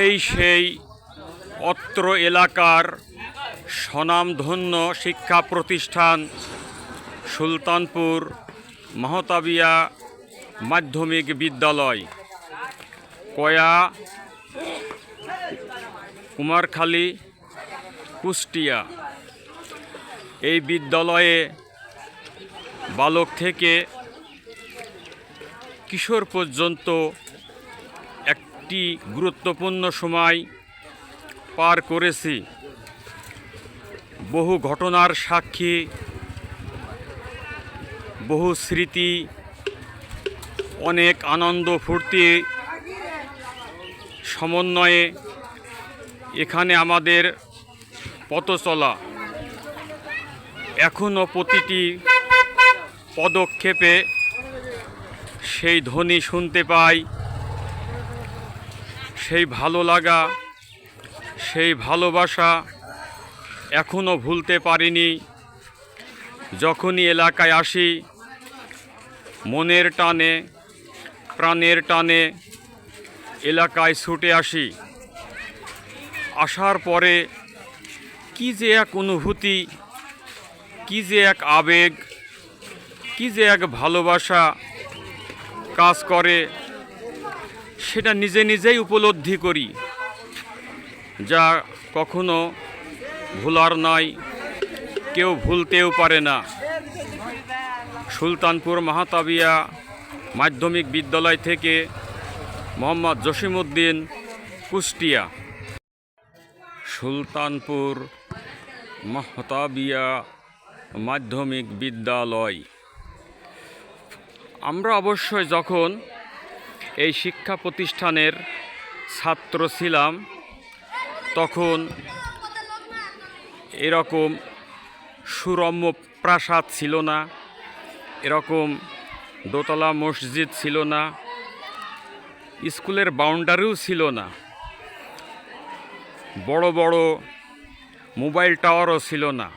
এই সেই অত্র এলাকার স্বনামধন্য শিক্ষা প্রতিষ্ঠান সুলতানপুর মহতাবিয়া মাধ্যমিক বিদ্যালয়। কয়া, কুমারখালী, কুষ্টিয়া। এই বিদ্যালয়ে বালক থেকে কিশোর পর্যন্ত একটি গুরুত্বপূর্ণ সময় পার করেছি। বহু ঘটনার সাক্ষী, বহু স্মৃতি, অনেক আনন্দ ফুর্তি সমন্বয়ে এখানে আমাদের পথ চলা এখনও প্রতিটি পদক্ষেপে সেই ধ্বনি শুনতে পাই। সেই ভালো লাগা, সেই ভালোবাসা এখনও ভুলতে পারিনি। যখনই এলাকায় আসি, মনের টানে, প্রাণের টানে এলাকায় ছুটে আসি। আসার পরে কি যে এক অনুভূতি, কি যে এক আবেগ, কি যে এক ভালোবাসা কাজ করে সেটা নিজে নিজেই উপলব্ধি করি, যা কখনো ভুলার নয়, কেউ ভুলতেও পারে না। সুলতানপুর মাহাতাবিয়া মাধ্যমিক বিদ্যালয় থেকে মোহাম্মদ জসিমউদ্দিন, কুষ্টিয়া। সুলতানপুর মাহতাবিয়া মাধ্যমিক বিদ্যালয়। আমরা অবশ্যই যখন এই শিক্ষা প্রতিষ্ঠানের ছাত্র ছিলাম, তখন এরকম সুরম্য প্রাসাদ ছিল না, এরকম দোতলা মসজিদ ছিল না, স্কুলের বাউন্ডারিও ছিল না, বড় বড় মোবাইল টাওয়ারও ছিল না।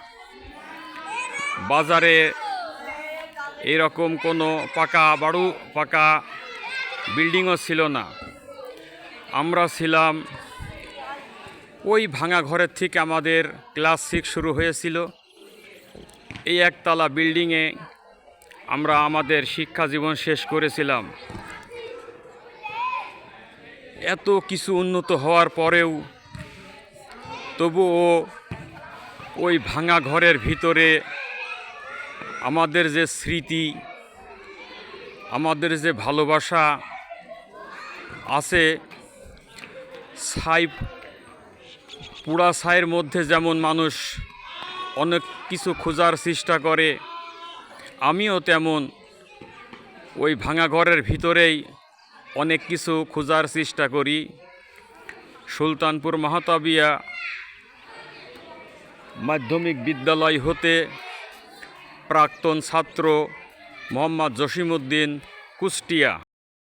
বাজারে এরকম কোনো পাকা বাড়ু, পাকা বিল্ডিংও ছিল না। আমরা ছিলাম ওই ভাঙা ঘরের থেকে আমাদের ক্লাস সিক্স শুরু হয়েছিল। এই একতলা বিল্ডিংয়ে আমরা আমাদের শিক্ষা জীবন শেষ করেছিলাম। এত কিছু উন্নত হওয়ার পরেও তবুও ওই ভাঙা ঘরের ভিতরে আমাদের যে স্মৃতি, আমাদের যে ভালোবাসা আছে ছাই পুরা ছাইয়ের মধ্যে যেমন মানুষ অনেক কিছু খোঁজার চেষ্টা করে, আমিও তেমন। ওই ভাঙা ঘরের ভিতরেই অনেক কিছু খোঁজার চেষ্টা করি। সুলতানপুর মাহতাবিয়া মাধ্যমিক বিদ্যালয় হতে প্রাক্তন ছাত্র মোহাম্মদ জসিমউদ্দিন কুষ্টিয়া।